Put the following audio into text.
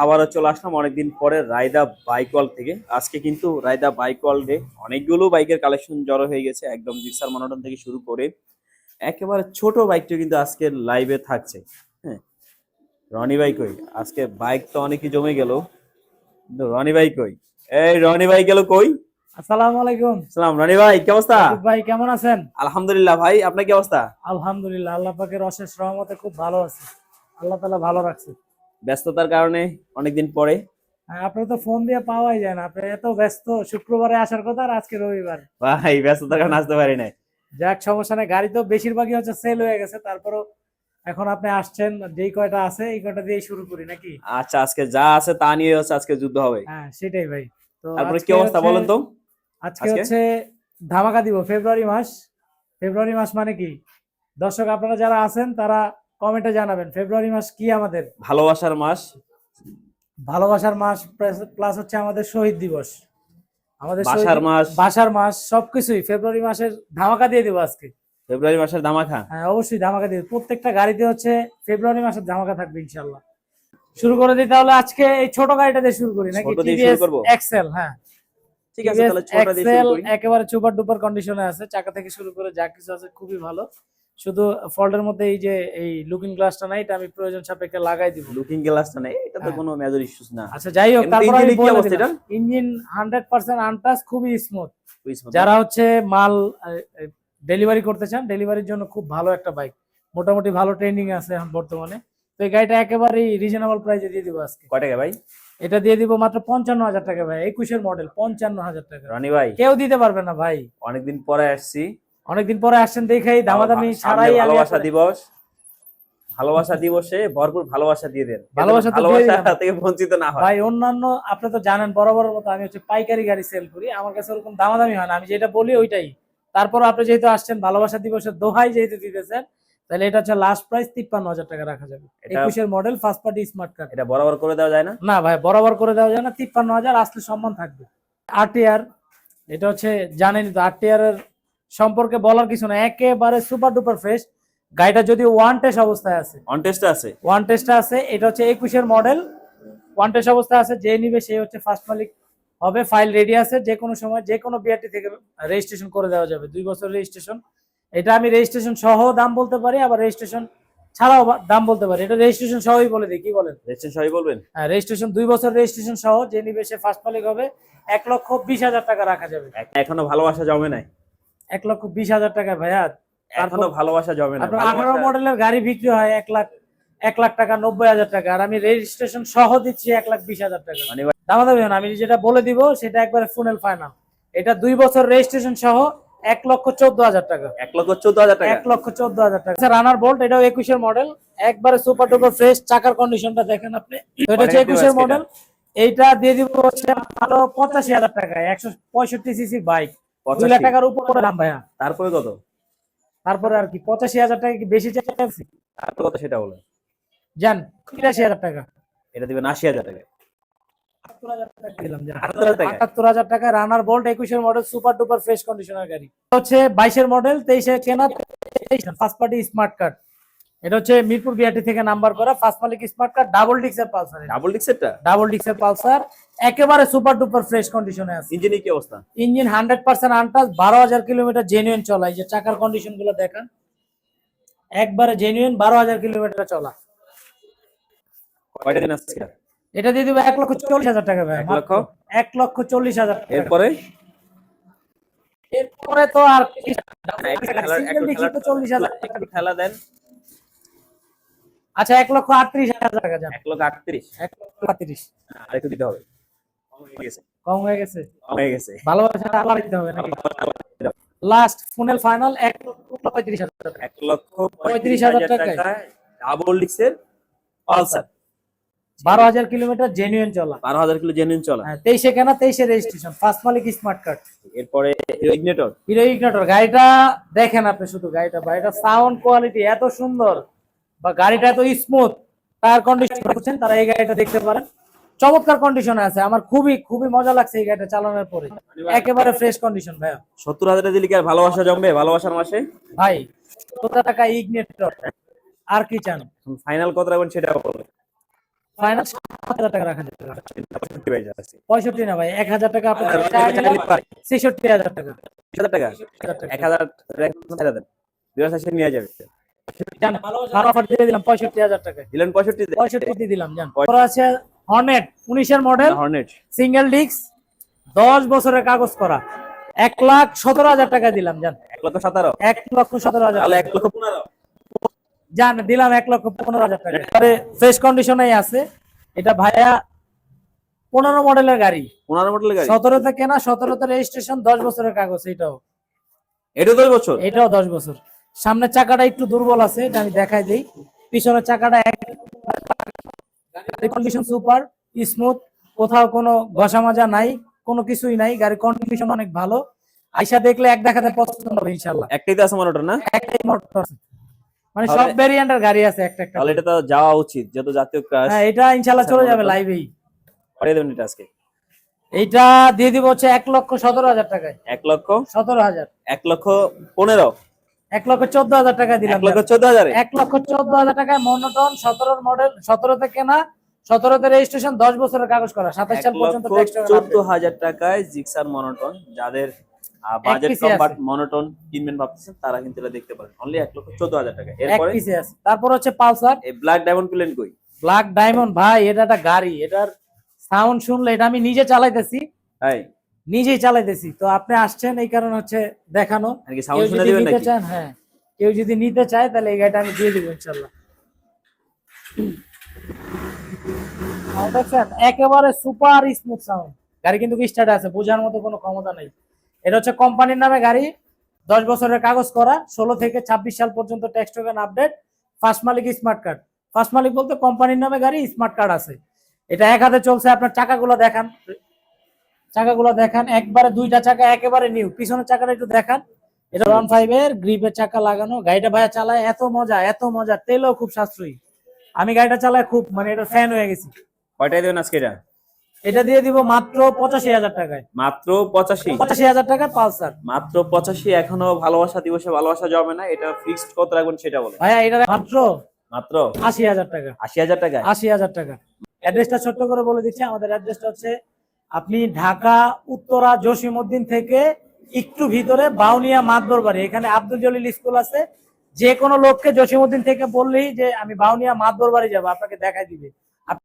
আবারও চলে আসলাম অনেকদিন পরে রায়দা বাইক ওয়ার্ল্ড থেকে। আজকে কিন্তু রায়দা বাইক ওয়ার্ল্ডে অনেকগুলো বাইকের কালেকশন জড়ো হয়ে গেছে একদম জিক্সার মনোটন থেকে শুরু করে। একেবারে ছোট বাইকটা কিন্তু আজকে লাইভে থাকছে। হ্যাঁ রনি ভাই কই? আজকে বাইক তো অনেকই জমে গেল। কিন্তু রনি ভাই কই? এই রনি ভাই গেল কই? আসসালামু আলাইকুম। সালাম রনি ভাই কি অবস্থা? ভাই কেমন আছেন? আলহামদুলিল্লাহ ভাই আপনার কি অবস্থা? আলহামদুলিল্লাহ আল্লাহ পাকের অশেষ রহমতে খুব ভালো আছি। আল্লাহ তাআলা ভালো রাখছে। ব্যস্ততার কারণে অনেকদিন পরে। আপনার তো ফোন দিয়ে পাওয়াই যায় না। আপনি এত ব্যস্ত শুক্রবারে আসার কথা আর আজকে রবিবার। ভাই ব্যস্ততার কারণে আসতে পারি নাই। যাক সমস্যা নেই। গাড়ি তো বেশিরভাগই হচ্ছে সেল হয়ে গেছে। তারপরও এখন আপনি আসছেন যেই কয়টা আছে এই কয়টা দিয়ে শুরু করি নাকি? আচ্ছা আজকে যা আছে তা নিয়ে হচ্ছে আজকে যুদ্ধ হবে। হ্যাঁ সেটাই ভাই। তো তারপরে কি অবস্থা বলেন তো? আজকে? হচ্ছে ধামাকা দিব ফেব্রুয়ারি মাস। ফেব্রুয়ারি মাস মানে কি? দর্শক আপনারা যারা আছেন তারা কমেন্টে জানাবেন ফেব্রুয়ারি মাস কি আমাদের? ভালোবাসার মাস। ভালোবাসার মাস প্লাস হচ্ছে আমাদের শহীদ দিবস। আমাদের বাসার মাস। বাসার মাস সবকিছুই ফেব্রুয়ারি মাসের ধামাকা দিয়ে দেবো আজকে। ফেব্রুয়ারি মাসের ধামাকা? হ্যাঁ অবশ্যই ধামাকা দিয়ে প্রত্যেকটা গাড়িতে হচ্ছে ফেব্রুয়ারি মাসের ধামাকা থাকবে ইনশাল্লাহ। শুরু করে দিই তাহলে আজকে এই ছোট গাড়িটা দিয়ে শুরু করি নাকি ছোট? এক্সেল হ্যাঁ। ঠিক আছে তাহলে ছোটটা দিয়ে শুরু করি। একেবারে চুপার ডুপার কন্ডিশনে আছে চাকা থেকে শুরু করে যা কিছু আছে খুবই ভালো। শুধু ফল্টের মধ্যে এই যে এই লুকিং গ্লাসটা নাই এটা আমি প্রয়োজন সাপেক্ষে লাগাই দিব। লুকিং গ্লাসটা নাই এটা তো হ্যাঁ। কোনো মেজর ইস্যুস না। আচ্ছা যাই হোক তারপর কি অবস্থা এটা? ইঞ্জিন হান্ড্রেড পার্সেন্ট আনটাচ খুবই স্মুথ যারা হচ্ছে মাল ডেলিভারি করতে চান ডেলিভারির জন্য খুব ভালো একটা বাইক মোটামুটি ভালো ট্রেন্ডিং আছে এখন বর্তমানে। তো এই গাড়িটা একেবারেই রিজনেবল প্রাইসে দিয়ে দিব আজকে। কয় টাকা ভাই? এটা দিয়ে দিব মাত্র পঞ্চান্ন হাজার টাকা ভাই একুশের মডেল পঞ্চান্ন হাজার টাকা। রনি ভাই। কেউ দিতে পারবে না ভাই। অনেকদিন পরে আসছি। অনেকদিন পরে আসছেন দেখেই দামাদামি সারাই ভালোবাসা দিবস। ভালোবাসা দিবসে ভরপুর ভালোবাসা দিয়ে দেন। ভালোবাসা ভালোবাসা থেকে বঞ্চিত না হয়। ভাই অন্যান্য আপনি তো জানেন বরাবর মতো আমি হচ্ছে পাইকারি গাড়ি সেল করি। আমার কাছে ওরকম দামাদামি হয় না। আমি যেটা বলি ওইটাই। তারপর আপনি যেহেতু আসছেন ভালোবাসা দিবসের দোহাই যেহেতু দিতেছেন তাহলে এটা হচ্ছে লাস্ট প্রাইস তিপ্পান্ন হাজার টাকা রাখা যাবে। একুশের model first party smart card এটা বরাবর করে দেওয়া যায় না? না ভাই বরাবর করে দেওয়া যায় না। তিপ্পান্ন হাজার আসলে সম্মান থাকবে। আরটিআর এটা হচ্ছে জানেনই তো আরটিআর এর সম্পর্কে বলার কিছু না একেবারে সুপার ডুপার ফ্রেশ গাড়িটা যদি ওয়ান টেস্ট অবস্থায় আছে। ওয়ান টেস্ট আছে। ওয়ান টেস্টটা আছে। এটা হচ্ছে একুশের মডেল ওয়ান টেস্ট অবস্থায় আছে। যে নিবে সে হচ্ছে ফার্স্ট মালিক হবে। ফাইল রেডি আছে। যে কোনো সময় যে কোনো বিআরটি থেকে রেজিস্ট্রেশন করে দেওয়া যাবে। দুই বছর রেজিস্ট্রেশন এটা আমি রেজিস্ট্রেশন সহ দাম বলতে পারি আবার রেজিস্ট্রেশন ছাড়াও দাম বলতে পারি। এটা রেজিস্ট্রেশন সহই বলে দিই। কি বলেন? রেজিস্ট্রেশন সবই বলবেন? হ্যাঁ রেজিস্ট্রেশন দুই বছর রেজিস্ট্রেশন সহ যে নিবে সে ফার্স্ট মালিক হবে। এক লক্ষ বিশ হাজার টাকা রাখা যাবে। এখনও ভালোবাসা জমে নাই। এক লক্ষ বিশ হাজার টাকা ভাইয়া। এখনও ভালোবাসা যাবে না। আঠারো মডেলের গাড়ি বিক্রি হয় এক লাখ এক লাখ টাকা নব্বই হাজার টাকা। আর আমি রেজিস্ট্রেশন সহ দিচ্ছি এক লাখ বিশ হাজার টাকা। মানে ভাই, দামাদামি আমি যেটা বলে দিব সেটা একবারে ফুনেল ফাইনাল এটা দুই বছর রেজিস্ট্রেশন সহ এক লক্ষ চোদ্দ হাজার টাকা। এক লক্ষ চোদ্দ হাজার টাকা। এক লক্ষ চোদ্দ হাজার টাকা। রানার বোল্ট এটাও একুশের মডেল একবারে সুপার টুপার ফ্রেশ চাকার কন্ডিশনটা দেখেন আপনি। এটা হচ্ছে একুশের মডেল এইটা দিয়ে দিব হচ্ছে পঁচাশি হাজার টাকা একশো পঁয়ষট্টি সিসি বাইক দুই লাখ টাকার উপরে দাম ভাইয়া। তারপরে কত? তারপরে আর কি পঁচাশি হাজার টাকা কি বেশি চাইছি তারপরে কত সেটা যান তিরাশি হাজার টাকা। এটা দিবেন আশি হাজার টাকা। আটাত্তর হাজার টাকা দিলাম যান। 78,000 টাকা? আটাত্তর হাজার টাকা রানার বোল্ট একুশের model super duper fresh conditioner গাড়ি। এটা হচ্ছে বাইশের মডেল তেইশে কেনা ফার্স্ট পার্টি স্মার্ট কার্ড এটা হচ্ছে মিরপুর বিআরটি থেকে নাম্বার করা ফার্স্ট মালিক স্মার্ট কার্ড ডাবল ডিক্সের পালসার ডাবল ডিক্সেরটা ডাবল ডিক্সের পালসার একেবারে সুপার ডুপার ফ্রেশ কন্ডিশনে আছে। ইঞ্জিনের কি অবস্থা? ইঞ্জিন হান্ড্রেড পার্সেন্ট আনটাচ বারো হাজার কিলোমিটার জেনুইন চলা। এই যে চাকার কন্ডিশনগুলো দেখান একবারে জেনুইন বারো হাজার কিলোমিটার চলা। কয়টা দিন আছে? এটা দিয়ে দিবে এক লক্ষ চল্লিশ হাজার টাকা ভাই এক লক্ষ? এক লক্ষ চল্লিশ হাজার এরপরে? এরপরে তো আর একটু ঠেলা- Single তো চল্লিশ হাজার একটু ঠেলা দেন। আচ্ছা এক লক্ষ আটত্রিশ হাজার টাকা যান এক লক্ষ আটত্রিশ। এক লক্ষ আটত্রিশ। আর একটু দিতে হবে। কম হয়ে গেছে। কম হয়ে গেছে? কম হয়ে গেছে। ভালোবাসা আবার দিতে হবে নাকি? লাস্ট ফুনেল ফাইনাল লক্ষ পঁয়ত্রিশ হাজার টাকা। এক লক্ষ পঁয়ত্রিশ হাজার টাকায়। ডাবল ডিক্সের পালসার বারো হাজার কিলোমিটার জেনুইন চলা। বারো হাজার কিলো জেনুইন চলা। হ্যাঁ তেইশে কেনা তেইশে রেজিস্ট্রেশন ফার্স্ট মালিক স্মার্ট কার্ড এরপরে ইগনেটর হিরো ইগনেটর গাড়িটা দেখেন আপনি শুধু গাড়িটা বা সাউন্ড কোয়ালিটি এত সুন্দর বা গাড়িটা এত স্মুথ টায়ার কন্ডিশন করছেন তারা এই গাড়িটা দেখতে পারেন। চমৎকার কন্ডিশনে আছে। আমার খুবই খুবই মজা লাগছে এই গাড়িটা চালানোর পরে। একেবারে ফ্রেশ কন্ডিশন ভাইয়া। সত্তর হাজার দিলে কি আর ভালোবাসা জমবে? ভালোবাসার মাসে? ভাই কত টাকা ইগনেটর আর কি চান? ফাইনাল কত রাখবেন সেটা বলবেন ফাইনাল হাজার টাকা রাখা যাবে। পঁয়ষট্টি না ভাই এক হাজার টাকা আপনার ছেষট্টি হাজার টাকা। বিশ টাকা হাজার টাকা। এক হাজার দুই হাজার নিয়ে যাবে। জান, ভালো অফার দিয়ে দিলাম পঁয়ষট্টি হাজার টাকা দিলেন পঁয়ষট্টি পঁয়ষট্টি দিয়ে দিলাম জান। তারপর আছে হর্নেট উনিশের মডেল হর্নেট সিঙ্গেল ডিস্ক দশ বছরের কাগজ করা। এক লাখ সতেরো হাজার টাকা দিলাম জান। এক লক্ষ সতেরো? এক লক্ষ সতেরো হাজার এক লক্ষ পনেরো। জান দিলাম এক লক্ষ পনেরো হাজার টাকা। ফ্রেশ কন্ডিশনে আছে। এটা ভাইয়া পনেরো মডেলের গাড়ি। পনেরো মডেলের গাড়ি? সতেরোতে কেনা সতেরোতে রেজিস্ট্রেশন দশ বছরের কাগজ এটাও এটা দশ বছর? এটাও দশ বছর। সামনের চাকাটা একটু দুর্বল আছে এটা আমি দেখাই দিই। পিছনের চাকাটা কন্ডিশন সুপার স্মুথ কোথাও কোনো ঘষা মাজা নাই কোনো কিছুই নাই গাড়ির কন্ডিশন অনেক ভালো। আইসা দেখলে এক দেখাতে পছন্দ হবে ইনশাল্লাহ একটাই তো আছে মনোটর না? একটাই মোটর আছে। মানে সব ভ্যারিয়েন্টের গাড়ি আছে একটা একটা তাহলে এটা তো যাওয়া উচিত যত জাতীয় ক্রাশ হ্যাঁ এটা ইনশাল্লাহ চলে যাবে মোটর। লাইভেই পাঠিয়ে দেবেন এটা আজকে। এইটা দিয়ে দিব হচ্ছে এক লক্ষ সতেরো হাজার টাকায়। এক লক্ষ? সতেরো হাজার। এক লক্ষ পনেরো। এক লক্ষ চোদ্দ হাজার টাকা দিলাম এক লক্ষ চোদ্দ হাজারে? এক লক্ষ চোদ্দ হাজার টাকায় মনোটন সতেরোর মডেল সতেরোতে কেনা সতেরোতে রেজিস্ট্রেশন দশ বছরের কাগজ করা সাতাশ সাল পর্যন্ত চোদ্দ হাজার টাকায় জিক্সার মনোটন যাদের বাজেট মনোটন কিনবেন ভাবতেছেন তারা কিন্তু এটা দেখতে পারেন। অনলি এক লক্ষ চোদ্দ হাজার টাকা এরপরে তারপর হচ্ছে পালসার এই ব্ল্যাক ডায়মন্ড প্লেন কই? ব্ল্যাক ডায়মন্ড ভাই এটা একটা গাড়ি। এটার সাউন্ড শুনলে এটা আমি নিজে চালাইতেছি। নিজেই চালাইতেছি। তো আপনি আসছেন এই কারণে হচ্ছে দেখানো। কেউ যদি নিতে চান হ্যাঁ। কেউ যদি নিতে চায় তাহলে এই গাড়িটা আমি দিয়ে দিব ইনশাল্লাহ। দেখছেন একেবারে সুপার স্মুথ সাউন্ড গাড়ি কিন্তু স্টার্ট আছে বোঝার মতো কোনো ক্ষমতা নেই। এটা হচ্ছে কোম্পানির নামে গাড়ি। দশ বছরের কাগজ করা ষোলো থেকে ছাব্বিশ সাল পর্যন্ত ট্যাক্স টোকেন আপডেট ফার্স্ট মালিক স্মার্ট কার্ড ফার্স্ট মালিক বলতে কোম্পানির নামে গাড়ি স্মার্ট কার্ড আছে। এটা এক হাতে চলছে আপনার চাকাগুলো দেখান। চাকাগুলো দেখান একবারে দুইটা চাকা একেবারে নিউ পিছনের চাকাটা একটু দেখান। এটা ওয়ান ফাইভ এর গ্রিপের চাকা লাগানো গাড়িটা ভাইয়া চালায় এত মজা এত মজা তেলও খুব সাশ্রয়ী। আমি গাড়িটা চালায় খুব মানে এটা ফ্যান হয়ে গেছি। কয়টায় দেবেন আজকে এটা? এটা দিয়ে দিব মাত্র পঁচাশি হাজার টাকায়। মাত্র পঁচাশি? পঁচাশি হাজার টাকা পালসার। মাত্র পঁচাশি এখনও ভালোবাসা দিবসে ভালোবাসা যাবে না এটা ফিক্সড কত রাখবেন সেটা বলেন। ভাইয়া এটা মাত্র মাত্র? আশি হাজার টাকা। আশি হাজার টাকা আশি হাজার টাকা। অ্যাড্রেসটা ছোট্ট করে বলে দিচ্ছি আমাদের অ্যাড্রেসটা হচ্ছে আপনি ঢাকা, উত্তরা, জসিমউদ্দিন থেকে একটু ভিতরে বাউনিয়া মাতবর বাড়ি এখানে আব্দুল জলিল স্কুল আছে। যে কোনো লোককে জসিমউদ্দিন থেকে বললেই যে আমি বাউনিয়া মাতবর বাড়ি যাব, আপনাকে দেখাই দিবে।